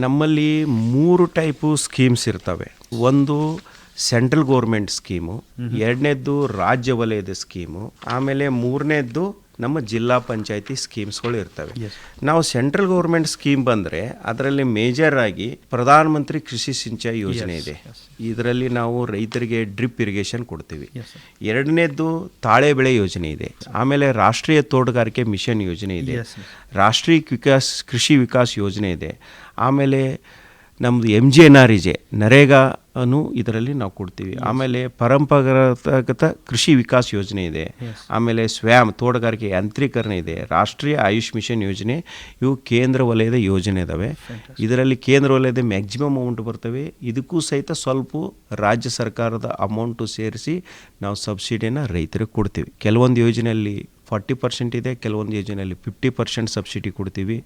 ನಮ್ಮಲ್ಲಿ ಮೂರು type schemes ಇರ್ತವೆ. ಒಂದು ಸೆಂಟ್ರಲ್ ಗೌರ್ಮೆಂಟ್ ಸ್ಕೀಮು ಎರಡನೇದ್ದು ರಾಜ್ಯ ವಲಯದ ಸ್ಕೀಮು ಆಮೇಲೆ ಮೂರನೇದ್ದು ನಮ್ಮ ಜಿಲ್ಲಾ ಪಂಚಾಯತಿ ಸ್ಕೀಮ್ಸ್ಗಳು ಇರ್ತವೆ. ನಾವು ಸೆಂಟ್ರಲ್ ಗೌರ್ಮೆಂಟ್ ಸ್ಕೀಮ್ ಬಂದರೆ ಅದರಲ್ಲಿ ಮೇಜರ್ ಆಗಿ ಪ್ರಧಾನ ಮಂತ್ರಿ ಕೃಷಿ ಸಿಂಚಾಯಿ ಯೋಜನೆ ಇದೆ. ಇದರಲ್ಲಿ ನಾವು ರೈತರಿಗೆ ಡ್ರಿಪ್ ಇರಿಗೇಷನ್ ಕೊಡ್ತೀವಿ. ಎರಡನೇದ್ದು ತಾಳೆ ಬೆಳೆ ಯೋಜನೆ ಇದೆ. ಆಮೇಲೆ ರಾಷ್ಟ್ರೀಯ ತೋಟಗಾರಿಕೆ ಮಿಷನ್ ಯೋಜನೆ ಇದೆ. ರಾಷ್ಟ್ರೀಯ ವಿಕಾಸ್ ಕೃಷಿ ವಿಕಾಸ್ ಯೋಜನೆ ಇದೆ. ಆಮೇಲೆ ನಮ್ಮದು M G N R E G ನರೇಗಾನು ಅನ್ನು ಇದರಲ್ಲಿ ನಾವು ಕೊಡ್ತೀವಿ. ಆಮೇಲೆ ಪರಂಪರಾಗತ ಕೃಷಿ ವಿಕಾಸ್ ಯೋಜನೆ ಇದೆ. ಆಮೇಲೆ ಸ್ವಯಂ ತೋಟಗಾರಿಕೆ ಯಾಂತ್ರೀಕರಣ ಇದೆ. ರಾಷ್ಟ್ರೀಯ ಆಯುಷ್ ಮಿಷನ್ ಯೋಜನೆ ಇವು ಕೇಂದ್ರ ವಲಯದ ಯೋಜನೆ ಇದಾವೆ. ಇದರಲ್ಲಿ ಕೇಂದ್ರ ವಲಯದ ಮ್ಯಾಕ್ಸಿಮಮ್ ಅಮೌಂಟ್ ಬರ್ತವೆ. ಇದಕ್ಕೂ ಸಹಿತ ಸ್ವಲ್ಪ ರಾಜ್ಯ ಸರ್ಕಾರದ ಅಮೌಂಟು ಸೇರಿಸಿ ನಾವು ಸಬ್ಸಿಡಿಯನ್ನು ರೈತರಿಗೆ ಕೊಡ್ತೀವಿ. ಕೆಲವೊಂದು ಯೋಜನೆಯಲ್ಲಿ ಫಾರ್ಟಿ ಪರ್ಸೆಂಟ್ ಇದೆ ಕೆಲವೊಂದು ಯೋಜನೆಯಲ್ಲಿ ಫಿಫ್ಟಿ ಪರ್ಸೆಂಟ್ ಸಬ್ಸಿಡಿ ಕೊಡ್ತೀವಿ.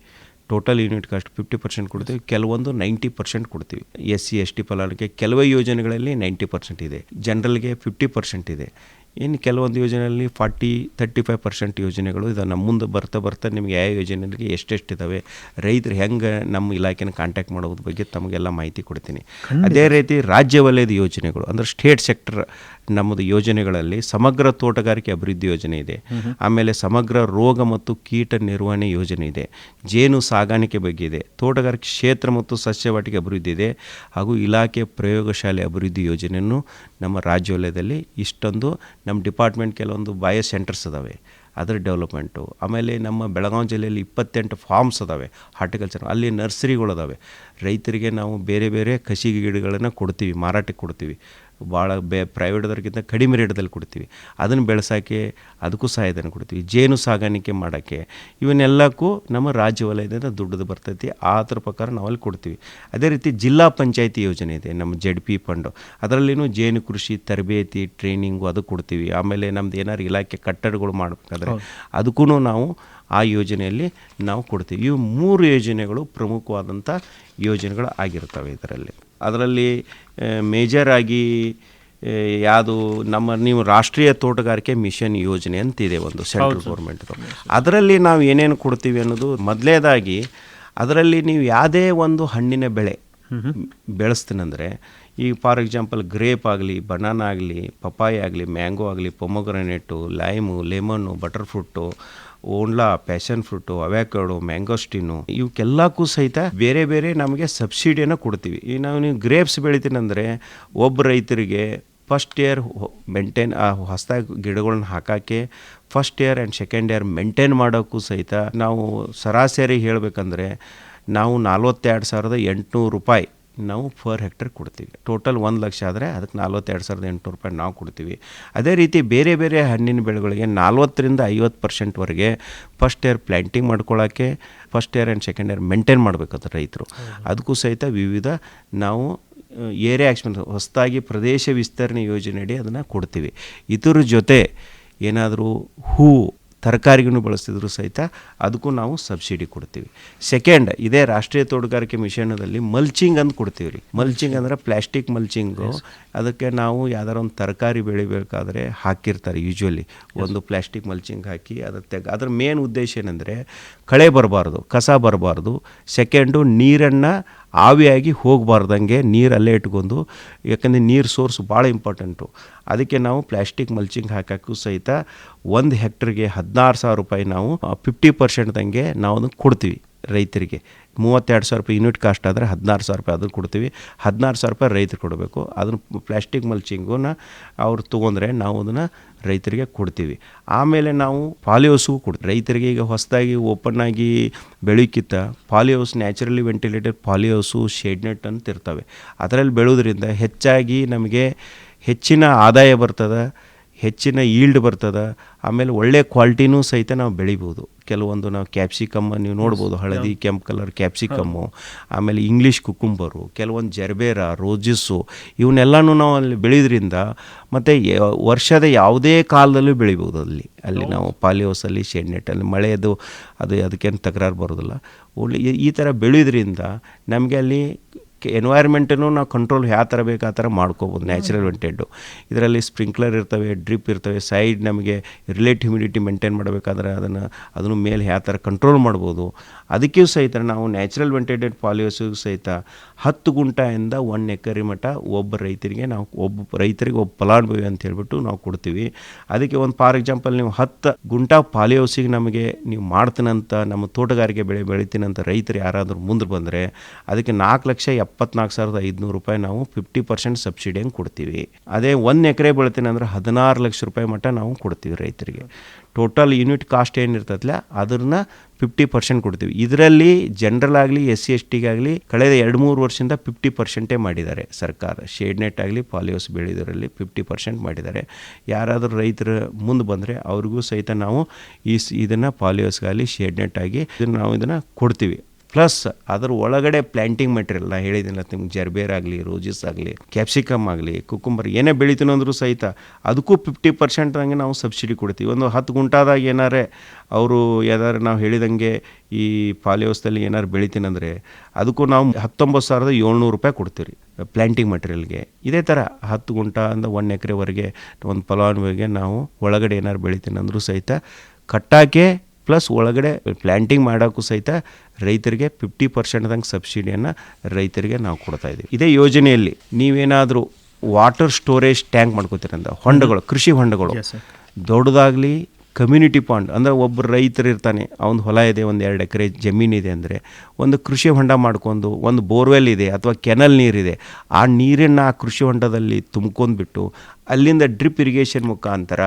Total unit cost fifty percent ಕೊಡ್ತೀವಿ. ಕೆಲವೊಂದು ನೈಂಟಿ ಪರ್ಸೆಂಟ್ ಕೊಡ್ತೀವಿ. ಎಸ್ ಸಿ ಎಸ್ ಟಿ ಫಲಾನುಭವಿಗೆ ಕೆಲವೇ ಯೋಜನೆಗಳಲ್ಲಿ ನೈಂಟಿ ಪರ್ಸೆಂಟ್ ಇದೆ. ಜನರಲ್ಗೆ ಫಿಫ್ಟಿ ಪರ್ಸೆಂಟ್ ಇದೆ. ಇನ್ನು ಕೆಲವೊಂದು ಯೋಜನೆಯಲ್ಲಿ ಫಾರ್ಟಿ ತರ್ಟಿ ಫೈವ್ ಪರ್ಸೆಂಟ್ ಯೋಜನೆಗಳು ಇದು ನಮ್ಮ ಮುಂದೆ ಬರ್ತಾ ಬರ್ತಾ ನಿಮಗೆ ಯಾವ ಯೋಜನೆಗಳಿಗೆ ಎಷ್ಟೆಷ್ಟು ಇದ್ದಾವೆ ರೈತರು ಹೆಂಗೆ ನಮ್ಮ ಇಲಾಖೆನ ಕಾಂಟ್ಯಾಕ್ಟ್ ಮಾಡೋದ್ರ ಬಗ್ಗೆ ತಮಗೆಲ್ಲ ಮಾಹಿತಿ ಕೊಡ್ತೀನಿ. ಅದೇ ರೀತಿ ರಾಜ್ಯ ವಲಯದ ಯೋಜನೆಗಳು ಅಂದರೆ ಸ್ಟೇಟ್ ಸೆಕ್ಟರ್ ನಮ್ಮದು ಯೋಜನೆಗಳಲ್ಲಿ ಸಮಗ್ರ ತೋಟಗಾರಿಕೆ ಅಭಿವೃದ್ಧಿ ಯೋಜನೆ ಇದೆ. ಆಮೇಲೆ ಸಮಗ್ರ ರೋಗ ಮತ್ತು ಕೀಟ ನಿರ್ವಹಣೆ ಯೋಜನೆ ಇದೆ. ಜೇನು ಸಾಗಾಣಿಕೆ ಬಗ್ಗೆ ಇದೆ. ತೋಟಗಾರಿಕೆ ಕ್ಷೇತ್ರ ಮತ್ತು ಸಸ್ಯವಾಟಿಕೆ ಅಭಿವೃದ್ಧಿ ಇದೆ. ಹಾಗೂ ಇಲಾಖೆ ಪ್ರಯೋಗಶಾಲೆ ಅಭಿವೃದ್ಧಿ ಯೋಜನೆಯನ್ನು ನಮ್ಮ ರಾಜ್ಯವಲಯದಲ್ಲಿ ಇಷ್ಟೊಂದು ನಮ್ಮ ಡಿಪಾರ್ಟ್ಮೆಂಟ್ ಕೆಲವೊಂದು ಬಯೋ ಸೆಂಟರ್ಸ್ ಅದಾವೆ. ಅದರ ಡೆವಲಪ್ಮೆಂಟು. ಆಮೇಲೆ ನಮ್ಮ ಬೆಳಗಾವಿ ಜಿಲ್ಲೆಯಲ್ಲಿ ಇಪ್ಪತ್ತೆಂಟು ಫಾರ್ಮ್ಸ್ ಅದಾವೆ. ಹಾರ್ಟಿಕಲ್ಚರ್ ಅಲ್ಲಿ ನರ್ಸರಿಗಳು ಅದಾವೆ. ರೈತರಿಗೆ ನಾವು ಬೇರೆ ಬೇರೆ ಕಸಿ ಗಿಡಗಳನ್ನು ಕೊಡ್ತೀವಿ ಮಾರಾಟಕ್ಕೆ ಕೊಡ್ತೀವಿ. ಭಾಳ ಬೇ ಪ್ರೈವೇಟ್ದವ್ರಿಗಿಂತ ಕಡಿಮೆ ರೇಟ್ದಲ್ಲಿ ಕೊಡ್ತೀವಿ. ಅದನ್ನು ಬೆಳೆಸೋಕ್ಕೆ ಅದಕ್ಕೂ ಸಹಾಯಧನ ಕೊಡ್ತೀವಿ. ಜೇನು ಸಾಗಾಣಿಕೆ ಮಾಡೋಕ್ಕೆ ಇವನ್ನೆಲ್ಲಕ್ಕೂ ನಮ್ಮ ರಾಜ್ಯ ವಲಯದಿಂದ ದುಡ್ಡು ಬರ್ತೈತಿ. ಆ ಥರ ಪ್ರಕಾರ ನಾವು ಅಲ್ಲಿ ಕೊಡ್ತೀವಿ. ಅದೇ ರೀತಿ ಜಿಲ್ಲಾ ಪಂಚಾಯತಿ ಯೋಜನೆ ಇದೆ. ನಮ್ಮ ಜಡ್ ಪಿ ಫಂಡು ಅದರಲ್ಲಿನೂ ಜೇನು ಕೃಷಿ ತರಬೇತಿ ಟ್ರೈನಿಂಗು ಅದು ಕೊಡ್ತೀವಿ. ಆಮೇಲೆ ನಮ್ದು ಏನಾದ್ರು ಇಲಾಖೆ ಕಟ್ಟಡಗಳು ಮಾಡಬೇಕಾದ್ರೆ ಅದಕ್ಕೂ ನಾವು ಆ ಯೋಜನೆಯಲ್ಲಿ ನಾವು ಕೊಡ್ತೀವಿ. ಇವು ಮೂರು ಯೋಜನೆಗಳು ಪ್ರಮುಖವಾದಂಥ ಯೋಜನೆಗಳು ಆಗಿರ್ತವೆ ಇದರಲ್ಲಿ. ಅದರಲ್ಲಿ ಮೇಜರ್ ಆಗಿ ಯಾವುದು ನಮ್ಮ ನೀವು ರಾಷ್ಟ್ರೀಯ ತೋಟಗಾರಿಕೆ ಮಿಷನ್ ಯೋಜನೆ ಅಂತಿದೆ ಒಂದು ಸೆಂಟ್ರಲ್ ಗೌರ್ಮೆಂಟ್ದು ಅದರಲ್ಲಿ ನಾವು ಏನೇನು ಕೊಡ್ತೀವಿ ಅನ್ನೋದು ಮೊದಲೇದಾಗಿ ಅದರಲ್ಲಿ ನೀವು ಯಾವುದೇ ಒಂದು ಹಣ್ಣಿನ ಬೆಳೆ ಬೆಳೆಸ್ತೀನಂದರೆ ಈಗ ಫಾರ್ ಎಕ್ಸಾಂಪಲ್ ಗ್ರೇಪ್ ಆಗಲಿ ಬನಾನಾ ಆಗಲಿ ಪಪಾಯಿ ಆಗಲಿ ಮ್ಯಾಂಗೋ ಆಗಲಿ ಪೊಮೊಗ್ರನೇಟು ಲೈಮು ಲೆಮನ್ನು ಬಟರ್ ಓಂಡ್ಲಾ ಪ್ಯಾಷನ್ ಫ್ರೂಟು ಅವ್ಯಾಕಾಡು ಮ್ಯಾಂಗೋಸ್ಟಿನು ಇವಕ್ಕೆಲ್ಲಕ್ಕೂ ಸಹಿತ ಬೇರೆ ಬೇರೆ ನಮಗೆ ಸಬ್ಸಿಡಿಯನ್ನು ಕೊಡ್ತೀವಿ. ಈಗ ನಾವು ನೀವು ಗ್ರೇಪ್ಸ್ ಬೆಳಿತೀನಂದರೆ ಒಬ್ಬ ರೈತರಿಗೆ ಫಸ್ಟ್ ಇಯರ್ ಮೇಂಟೈನ್, ಆ ಹೊಸದಾಗಿ ಗಿಡಗಳನ್ನ ಹಾಕೋಕ್ಕೆ first year and second year maintain ಮಾಡೋಕ್ಕೂ ಸಹಿತ ನಾವು ಸರಾಸರಿ ಹೇಳಬೇಕಂದ್ರೆ ನಾವು ನಲ್ವತ್ತೆರಡು ಸಾವಿರದ ಎಂಟುನೂರು ರೂಪಾಯಿ ನಾವು ಫರ್ ಹೆಕ್ಟರ್ ಕೊಡ್ತೀವಿ. ಟೋಟಲ್ ಒಂದು ಲಕ್ಷ ಆದರೆ ಅದಕ್ಕೆ ನಲ್ವತ್ತೆರಡು ಸಾವಿರದ ಎಂಟುನೂರು ರೂಪಾಯಿ ನಾವು ಕೊಡ್ತೀವಿ. ಅದೇ ರೀತಿ ಬೇರೆ ಬೇರೆ ಹಣ್ಣಿನ ಬೆಳೆಗಳಿಗೆ ನಲ್ವತ್ತರಿಂದ ಐವತ್ತು ಪರ್ಸೆಂಟ್ವರೆಗೆ ಫಸ್ಟ್ ಇಯರ್ ಪ್ಲ್ಯಾಂಟಿಂಗ್ ಮಾಡ್ಕೊಳ್ಳೋಕ್ಕೆ first year and second year maintain ಮಾಡಬೇಕಾದ್ರೆ ರೈತರು. ಅದಕ್ಕೂ ಸಹಿತ ವಿವಿಧ ನಾವು ಏರಿಯಾ ಆ್ಯಕ್ಷನ್ ಹೊಸದಾಗಿ ಪ್ರದೇಶ ವಿಸ್ತರಣೆ ಯೋಜನೆಯಡಿ ಅದನ್ನು ಕೊಡ್ತೀವಿ. ಇದರ ಜೊತೆ ಏನಾದರೂ ಹೂ ತರಕಾರಿಗೂ ಬಳಸ್ತಿದ್ರು ಸಹಿತ ಅದಕ್ಕೂ ನಾವು ಸಬ್ಸಿಡಿ ಕೊಡ್ತೀವಿ. ಸೆಕೆಂಡ್ ಇದೇ ರಾಷ್ಟ್ರೀಯ ತೋಟಗಾರಿಕೆ ಮಿಷನದಲ್ಲಿ ಮಲ್ಚಿಂಗ್ ಅಂತ ಕೊಡ್ತೀವಿ ರೀ. ಮಲ್ಚಿಂಗ್ ಅಂದರೆ ಪ್ಲಾಸ್ಟಿಕ್ ಮಲ್ಚಿಂಗು ಅದಕ್ಕೆ ನಾವು ಯಾವ್ದಾರ ಒಂದು ತರಕಾರಿ ಬೆಳಿಬೇಕಾದ್ರೆ ಹಾಕಿರ್ತಾರೆ ಯೂಶ್ವಲಿ ಒಂದು ಪ್ಲಾಸ್ಟಿಕ್ ಮಲ್ಚಿಂಗ್ ಹಾಕಿ ಅದ್ರ ತೆಗ ಅದ್ರ ಮೇನ್ ಉದ್ದೇಶ ಏನಂದರೆ ಕಳೆ ಬರಬಾರ್ದು, ಕಸ ಬರಬಾರ್ದು. ಸೆಕೆಂಡು ನೀರನ್ನು ಆವಿಯಾಗಿ ಹೋಗಬಾರ್ದಂಗೆ ನೀರಲ್ಲೇ ಇಟ್ಕೊಂಡು, ಯಾಕಂದರೆ ನೀರು ಸೋರ್ಸ್ ಭಾಳ ಇಂಪಾರ್ಟೆಂಟು ಅದಕ್ಕೆ ನಾವು ಪ್ಲಾಸ್ಟಿಕ್ ಮಲ್ಚಿಂಗ್ ಹಾಕೋಕ್ಕೂ ಸಹಿತ ಒಂದು ಹೆಕ್ಟರ್ಗೆ ಹದಿನಾರು ಸಾವಿರ ರೂಪಾಯಿ ನಾವು ಫಿಫ್ಟಿ ಪರ್ಸೆಂಟ್ದಂಗೆ ನಾವು ಅದನ್ನು ಕೊಡ್ತೀವಿ ರೈತರಿಗೆ. ಮೂವತ್ತೆರಡು ಸಾವಿರ ರೂಪಾಯಿ ಯೂನಿಟ್ ಕಾಸ್ಟ್ ಆದರೆ ಹದಿನಾರು ಸಾವಿರ ರೂಪಾಯಿ ಅದನ್ನು ಕೊಡ್ತೀವಿ. ಹದಿನಾರು ಸಾವಿರ ರೂಪಾಯಿ ರೈತರು ಕೊಡಬೇಕು. ಅದನ್ನು ಪ್ಲಾಸ್ಟಿಕ್ ಮಲ್ಚಿಂಗನ್ನ ಅವ್ರು ತೊಗೊಂಡ್ರೆ ನಾವು ಅದನ್ನು ರೈತರಿಗೆ ಕೊಡ್ತೀವಿ. ಆಮೇಲೆ ನಾವು ಪಾಲಿಹೌಸು ಕೊಡ್ತೀವಿ. ರೈತರಿಗೆ ಈಗ ಹೊಸದಾಗಿ ಓಪನ್ ಆಗಿ ಬೆಳಕಿತ್ತ polyhouse naturally ventilator polyhouse shade net ಅಂತ ಇರ್ತವೆ. ಅದರಲ್ಲಿ ಬೆಳೆಯೋದ್ರಿಂದ ಹೆಚ್ಚಾಗಿ ನಮಗೆ ಹೆಚ್ಚಿನ ಆದಾಯ ಬರ್ತದೆ. ಹೆಚ್ಚಿನ ಈಲ್ಡ್ ಬರ್ತದೆ ಆಮೇಲೆ ಒಳ್ಳೆ ಕ್ವಾಲಿಟಿನೂ ಸಹಿತ ನಾವು ಬೆಳಿಬೋದು. ಕೆಲವೊಂದು ನಾವು ಕ್ಯಾಪ್ಸಿಕಮ್ಮ ನೀವು ನೋಡ್ಬೋದು ಹಳದಿ ಕೆಂಪು ಕಲರ್ ಕ್ಯಾಪ್ಸಿಕಮ್ಮು ಆಮೇಲೆ ಇಂಗ್ಲೀಷ್ ಕುಕುಂಬರು ಕೆಲವೊಂದು ಜರ್ಬೇರ ರೋಜಸ್ಸು ಇವನ್ನೆಲ್ಲನೂ ನಾವು ಅಲ್ಲಿ ಬೆಳೆಯೋದ್ರಿಂದ ಮತ್ತು ವರ್ಷದ ಯಾವುದೇ ಕಾಲದಲ್ಲೂ ಬೆಳಿಬೋದು ಅಲ್ಲಿ. ಅಲ್ಲಿ ನಾವು ಪಾಲಿಹೌಸಲ್ಲಿ ಶೆಡ್ ನೆಟ್ಟಲ್ಲಿ ಮಳೆಯದು ಅದು ಅದಕ್ಕೇನು ತಕರಾರು ಬರೋದಿಲ್ಲ. ಒಳ್ಳೆ ಈ ಥರ ಬೆಳೆಯೋದ್ರಿಂದ ನಮಗೆ ಅಲ್ಲಿ ಎನ್ವೈರ್ಮೆಂಟನ್ನು ನಾವು ಕಂಟ್ರೋಲ್ ಯಾವ ಥರ ಬೇಕು ಆ ಥರ ಮಾಡ್ಕೋಬೋದು ನ್ಯಾಚುರಲ್ ವೆಂಟೆಡ್ಡು ಇದರಲ್ಲಿ ಸ್ಪ್ರಿಂಕ್ಲರ್ ಇರ್ತವೆ ಡ್ರಿಪ್ ಇರ್ತವೆ ಸೈಡ್ ನಮಗೆ ರಿಲೇಟ್ ಹ್ಯುಮಿಡಿಟಿ ಮೇಂಟೈನ್ ಮಾಡಬೇಕಾದ್ರೆ ಅದನ್ನು ಅದನ್ನು ಮೇಲೆ ಯಾವ ಥರ ಕಂಟ್ರೋಲ್ ಮಾಡ್ಬೋದು. ಅದಕ್ಕೂ ಸಹಿತ ನಾವು ನ್ಯಾಚುರಲ್ ವೆಂಟೆಡೆಡ್ ಪಾಲಿಯೋಸಿಗೂ ಸಹಿತ ಹತ್ತು ಗುಂಟೆಯಿಂದ ಒನ್ ಎಕರೆ ಮಟ್ಟ ಒಬ್ಬ ರೈತರಿಗೆ ನಾವು ಒಬ್ಬ ರೈತರಿಗೆ ಒಬ್ಬ ಫಲಾನುಭವಿ ಅಂತ ಹೇಳ್ಬಿಟ್ಟು ನಾವು ಕೊಡ್ತೀವಿ. ಅದಕ್ಕೆ ಒಂದು ಫಾರ್ ಎಕ್ಸಾಂಪಲ್ ನೀವು ಹತ್ತು ಗುಂಟ ಪಾಲಿಯೋಸಿಗೆ ನಮಗೆ ನೀವು ಮಾಡ್ತೀನಂತ ನಮ್ಮ ತೋಟಗಾರಿಕೆ ಬೆಳೆ ಬೆಳಿತೀನಂತ ರೈತರು ಯಾರಾದರೂ ಮುಂದೆ ಬಂದರೆ ಅದಕ್ಕೆ ನಾಲ್ಕು ಲಕ್ಷ ಎಪ್ಪತ್ನಾಲ್ಕು ಸಾವಿರದ ಐದುನೂರು ರೂಪಾಯಿ ನಾವು ಫಿಫ್ಟಿ ಪರ್ಸೆಂಟ್ ಸಬ್ಸಿಡಿಯಂಗೆ ಕೊಡ್ತೀವಿ. ಅದೇ ಒಂದು ಎಕರೆ ಬೆಳಿತೀನಿ ಅಂದ್ರೆ ಹದಿನಾರು ಲಕ್ಷ ರೂಪಾಯಿ ಮಟ್ಟ ನಾವು ಕೊಡ್ತೀವಿ ರೈತರಿಗೆ. ಟೋಟಲ್ ಯೂನಿಟ್ ಕಾಸ್ಟ್ ಏನಿರ್ತದಲ್ಲ ಅದನ್ನ ಫಿಫ್ಟಿ ಪರ್ಸೆಂಟ್ ಕೊಡ್ತೀವಿ. ಇದರಲ್ಲಿ ಜನರಲ್ ಆಗಲಿ ಎಸ್ ಸಿ ಎಸ್ ಟಿಗಾಗಲಿ ಕಳೆದ ಎರಡು ಮೂರು ವರ್ಷದಿಂದ ಫಿಫ್ಟಿ ಪರ್ಸೆಂಟೇ ಮಾಡಿದ್ದಾರೆ ಸರ್ಕಾರ. ಶೇಡ್ ನೆಟ್ ಆಗಲಿ ಪಾಲಿಯೋಸ್ ಬೆಳೆದರಲ್ಲಿ ಫಿಫ್ಟಿ ಪರ್ಸೆಂಟ್ ಮಾಡಿದ್ದಾರೆ. ಯಾರಾದರೂ ರೈತರು ಮುಂದೆ ಬಂದರೆ ಅವ್ರಿಗೂ ಸಹಿತ ನಾವು ಈ ಇದನ್ನು ಪಾಲಿಯೋಸ್ಗಾಗಲಿ ಶೇಡ್ ನೆಟ್ ಆಗಿ ನಾವು ಇದನ್ನು ಕೊಡ್ತೀವಿ. ಪ್ಲಸ್ ಅದರ ಒಳಗಡೆ ಪ್ಲ್ಯಾಂಟಿಂಗ್ ಮೆಟೀರಿಯಲ್ ನಾ ಹೇಳಿದ್ದೀನಲ್ಲ ನಿಮ್ಗೆ ಜರ್ಬೇರ್ ಆಗಲಿ ರೋಜಸ್ ಆಗಲಿ ಕ್ಯಾಪ್ಸಿಕಮ್ ಆಗಲಿ ಕುಕುಂಬರ್ ಏನೇ ಬೆಳಿತೀನಿ ಅಂದರೂ ಸಹಿತ ಅದಕ್ಕೂ ಫಿಫ್ಟಿ ಪರ್ಸೆಂಟ್ ಹಂಗೆ ನಾವು ಸಬ್ಸಿಡಿ ಕೊಡ್ತೀವಿ. ಒಂದು ಹತ್ತು ಗುಂಟಾದಾಗ ಏನಾರೇ ಅವರು ಯಾವ್ದಾದ್ರು ನಾವು ಹೇಳಿದಂಗೆ ಈ ಪಾಲಿಯೋಸ್ದಲ್ಲಿ ಏನಾರು ಬೆಳಿತೀನಂದರೆ ಅದಕ್ಕೂ ನಾವು ಹತ್ತೊಂಬತ್ತು ಸಾವಿರದ ಏಳ್ನೂರು ರೂಪಾಯಿ ಕೊಡ್ತೀವಿ ಪ್ಲ್ಯಾಂಟಿಂಗ್ ಮೆಟೀರಿಯಲ್ಗೆ ಇದೇ ಥರ ಹತ್ತು ಗುಂಟ ಅಂದ ಒನ್ ಎಕರೆವರೆಗೆ ಒಂದು ಫಲಾನುಭವಿಗೆ ನಾವು ಒಳಗಡೆ ಏನಾರು ಬೆಳಿತೀನಿ ಅಂದರೂ ಸಹಿತ ಕಟ್ಟಾಕೆ ಪ್ಲಸ್ ಒಳಗಡೆ ಪ್ಲ್ಯಾಂಟಿಂಗ್ ಮಾಡೋಕ್ಕೂ ಸಹಿತ ರೈತರಿಗೆ ಫಿಫ್ಟಿ ಪರ್ಸೆಂಟ್ದಂಗೆ ಸಬ್ಸಿಡಿಯನ್ನು ರೈತರಿಗೆ ನಾವು ಕೊಡ್ತಾ ಇದ್ದೀವಿ. ಇದೇ ಯೋಜನೆಯಲ್ಲಿ ನೀವೇನಾದರೂ ವಾಟರ್ ಸ್ಟೋರೇಜ್ ಟ್ಯಾಂಕ್ ಮಾಡ್ಕೋತೀರಂತ ಹೊಂಡಗಳು ಕೃಷಿ ಹೊಂಡಗಳು. ದೊಡ್ಡದಾಗಲಿ ಕಮ್ಯುನಿಟಿ ಪಾಂಡ್ ಅಂದರೆ ಒಬ್ಬ ರೈತರು ಇರ್ತಾನೆ ಅವನ ಹೊಲ ಇದೆ ಒಂದು ಎರಡು ಎಕರೆ ಜಮೀನಿದೆ ಅಂದರೆ ಒಂದು ಕೃಷಿ ಹೊಂಡ ಮಾಡ್ಕೊಂಡು ಒಂದು ಬೋರ್ವೆಲ್ ಇದೆ ಅಥವಾ ಕೆನಲ್ ನೀರಿದೆ ಆ ನೀರನ್ನು ಆ ಕೃಷಿ ಹೊಂಡದಲ್ಲಿ ತುಂಬ್ಕೊಂಡ್ಬಿಟ್ಟು ಅಲ್ಲಿಂದ ಡ್ರಿಪ್ ಇರಿಗೇಷನ್ ಮುಖಾಂತರ